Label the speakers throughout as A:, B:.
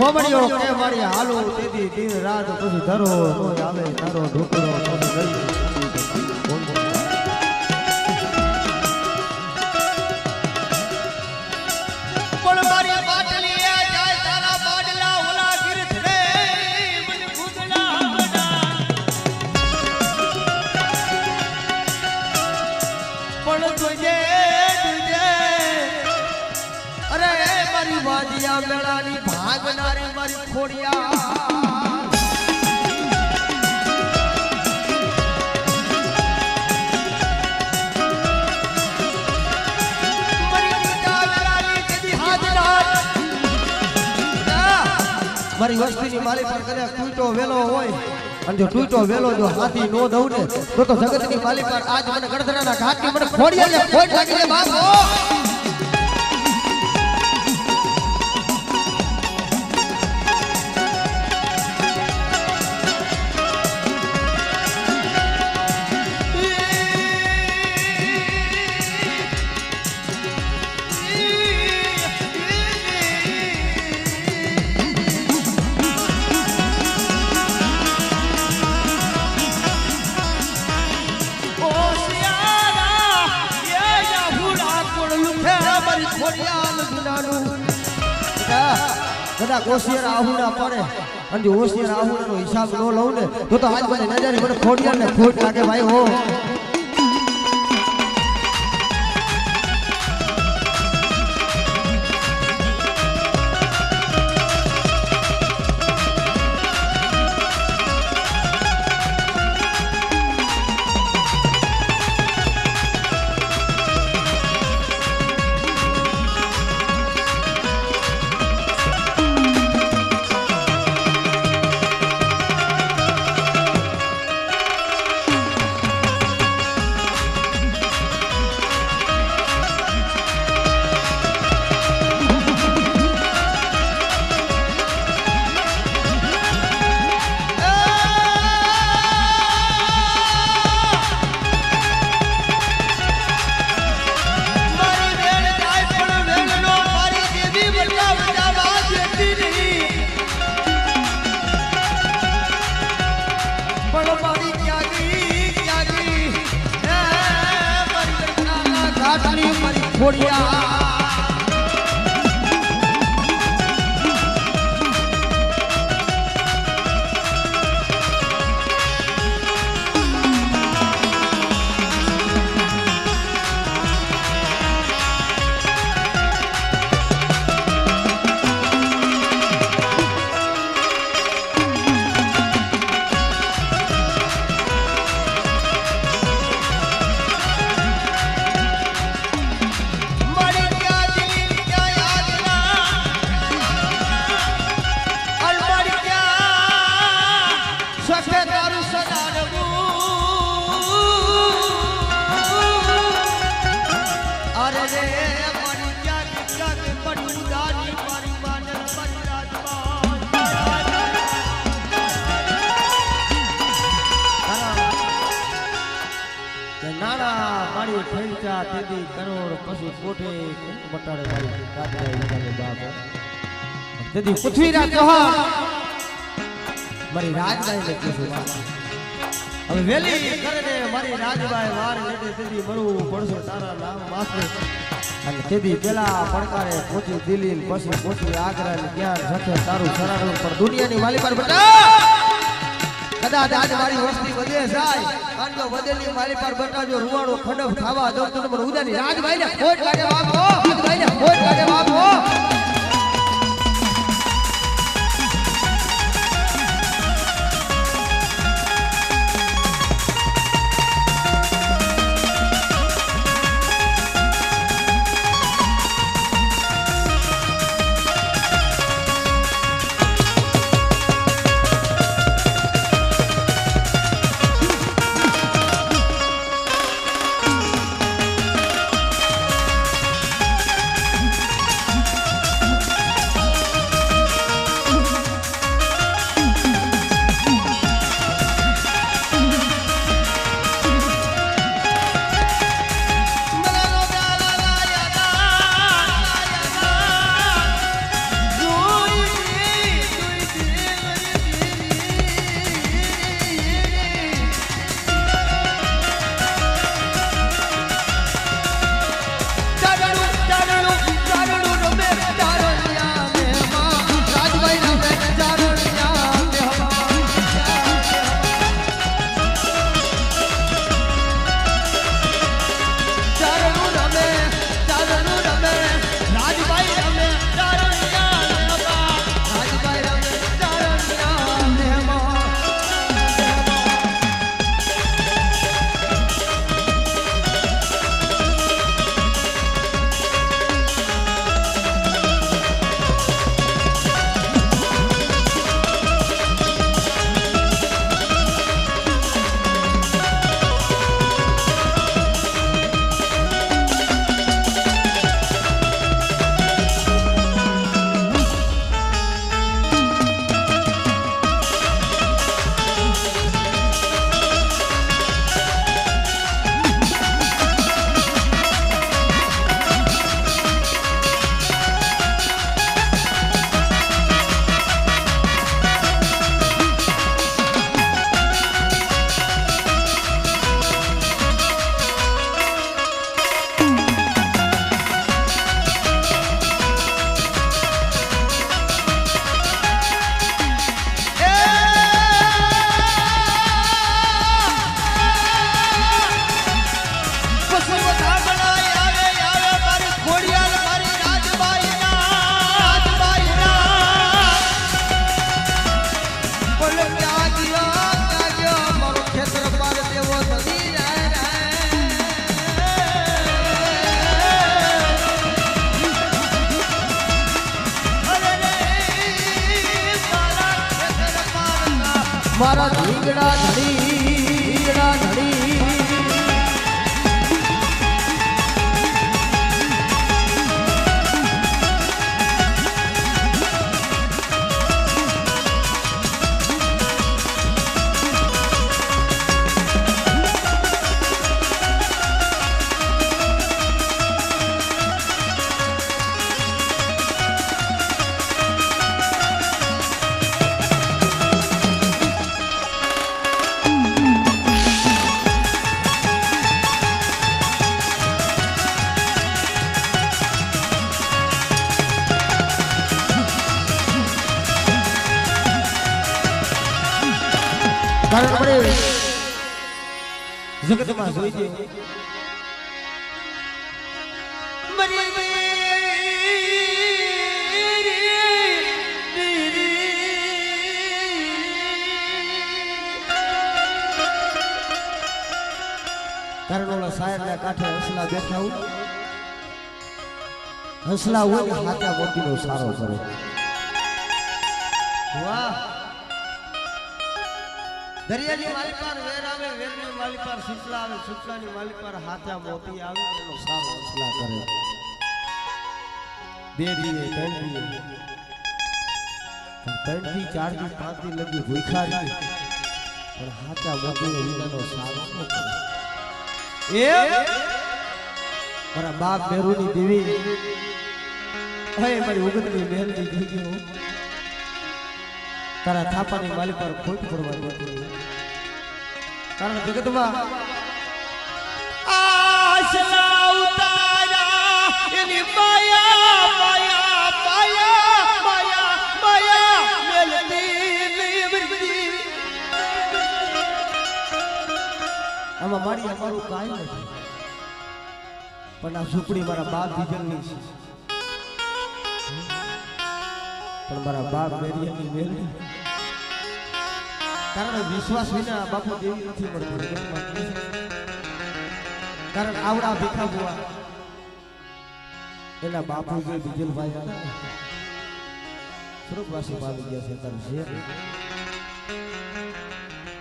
A: મમડીઓ કે મારી હાલો તેથી દિન રાત પછી ધરો આવે તારો ઢોકળો મારી વસ્તી મારી વસ્તીની મારી પર કદાચ ટૂટો વેલો હોય. અને જો ટૂટો વેલો જો હાથી નો દઉં ને, તો તો જગતની માલી આજ મને ગણતરાના ઘાટની મને ખોડિયા ખોટ લાગી લે કોશિયર આહુડા પડે. અને જો હોશિયાર આહુડાનો હિસાબ ન લઉં ને, તો તો આજ મને નજર મને ખોડિયા ને ખોટ લાગે ભાઈ, હો. મારી મારી ફેંચા કરોડ પશુ કોઠે બટાડે મારી કાતરા ઈજાને બાપ. તેદી પૃથ્વીરાજ ચૌહાણ મારી રાજબાઈ ને કીધું હવે વેલી કરીને મારી રાજબાઈ વાર લેડે તેદી મરું પડશે તારા નામ માથે અને તેદી પેલા પડકારે પોચી દિલ્હી પછી પોચી આગ્રા ને ક્યાં જશે તારું શરણું પર દુનિયાની વાલી પર બેટા કદાચ આજ મારી વસ્તી વધે જાય અને જો વધેલી મારી પર બેટા જો રૂવાડો ખડબ ખાવા દો તો ઉદાની રાજભાઈ ને ખોટ કાઢે બાપો રાજભાઈ ને ખોટ કાઢે બાપો મારા ધીંગડા ધડી આપણે જગતમાં જોઈ છે. કારણ ઓલા સાહેબના કાંઠે હસલા બેઠા હોય હસલા હોય ને હાથા મોતીનો સારો કરે. વાહ. દરિયાની માલી પર વેર આવે વેરની માલી પર શીતલા આવે શીતલાની માલી પર હાથા મોતી આવે એનો સારો હસલા કરે. બે દીએ ત્રણ દીએ ત્રણથી ચારથી પાંચથી લગી ભૂખા રહી પણ હાથા મોતી વિનાનો સારો ન કરે. એ મારા બાપ મેરુની દેવી. હે મારી ઉગતની મહેલની દીકરીઓ. તારા થાપાની માલી પર ખોટ પડવા દેતી કારણ જગતમાં
B: ઉતારા એની માયા માયા માયા માયા માયા મેલતી
A: આમાં મારી અમારું કાંઈ નથી. પણ આ ઝૂંપડી મારા બાપ બીજલની છે. પણ મારા બાપ મેરિયાની મેલની કારણ વિશ્વાસ વિના બાપુ દેવી નથી મળતી. કારણ આવડા ભીખા બુઆ એના બાપુ જે બીજલભાઈ હતા સ્વર્ગવાસી પામી ગયા છે તારું છે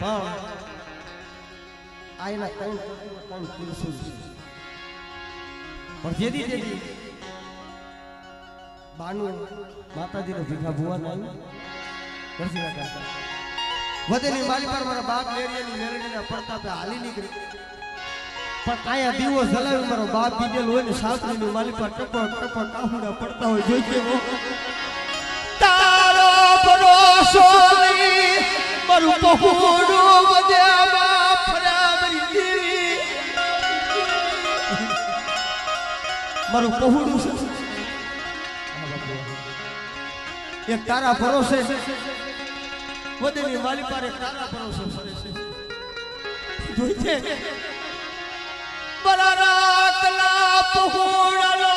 A: પણ આ એના ત્રણ ત્રણ ત્રિશુલ છે. પણ જેદી જેદી બાનું માતાજીને ભીખા ભુવા ના કરશી કરતા. વધેની માલી પર મારા બાપ મેરિયાની મેરડીના પડતા હાલી નીકળી. પણ કાયા દીવો જલાવી મારો બાપ બીજેલ હોય ને સાસરીની માલી પર ટપક ટપક કાહુડા પડતા હોય, જોઈ કેવો.
B: તારો ભરોસો નહીં, મારું પહોળું દીવી
A: મારું પહોળું એક તારા ભરોસે. વધેની વાલી પારે તારા ભરોસે ફરે છે. જોઈ છે?
B: બરારા કલા પહોળાલો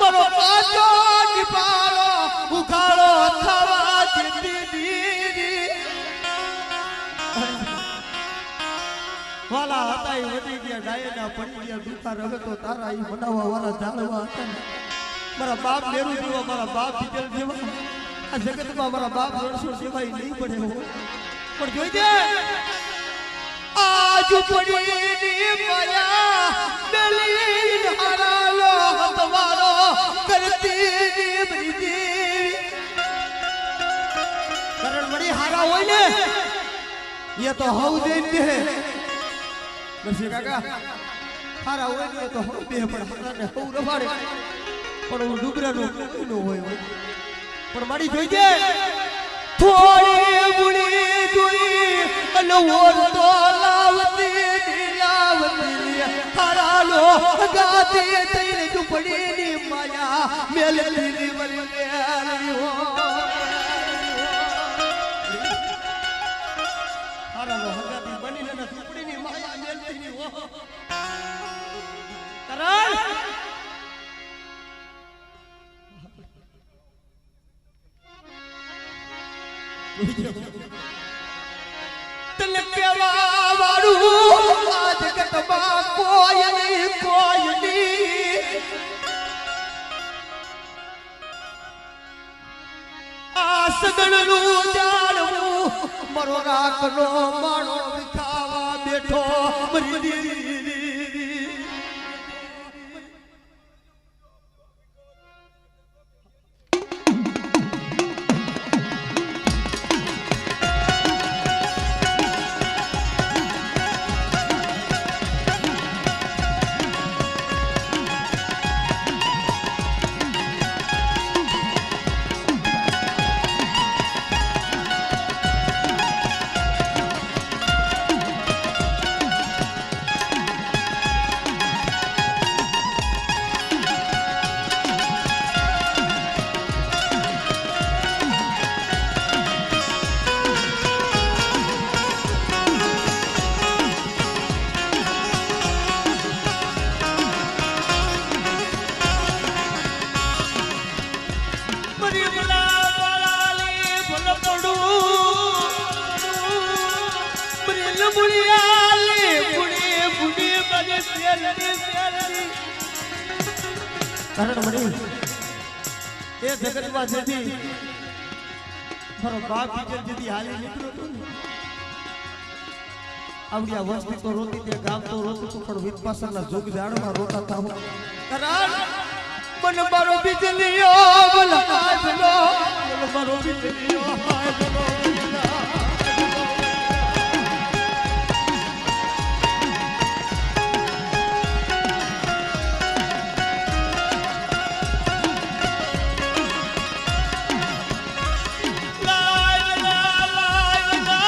B: મારો પાછો નિપાળો ઉઘાડો થવા જીતી દીધી.
A: વાલા હતા એ વધી ગયા, ડાયના પડી ગયા દુખા રવે તો તારા એ બનાવવા વાળા જાળવા હતા. મારા બાપ મેરુ જેવા મારા બાપ બીજલ જેવા આ જગતમાં મારા બાપ રણછોડ સિવાય નહીં પડે હો. પણ જોઈ દે.
B: આજ પડીની માયા મેલી હારાલો હતવારો કરતી
A: વળી હારા હોય ને, એ તો હવ જઈને દે નરસિંહ કાકા, હારા હોય ને તો હવ દે પણ હારાને હવ રવાડે. પણ હું કોઈ ન હોય હોય. પણ મારી જોઈ દે.
B: થોડી બુડી દુઈ અને ઓર તો લાવતી લાવતી હરાલો ગાતી તઈને ની માયા મેલતી નિવૃત્તિ હો તને કેવા વાળું નહીં કોઈ નહીં આ સગણનું જાણવું મરો રાખનો માણો
A: કારણ મળી એ જગતમાં જેથી મારો બાપ જેથી હાલી નીકળ્યો હતો ને આ વસ્તી તો રોતી તે ગામ તો રોતું હતું, પણ વિધપાસરના જોગ જાણમાં રોતા હતા હું
B: કરાર મન મારો બિજલીઓ બોલ હાજલો મન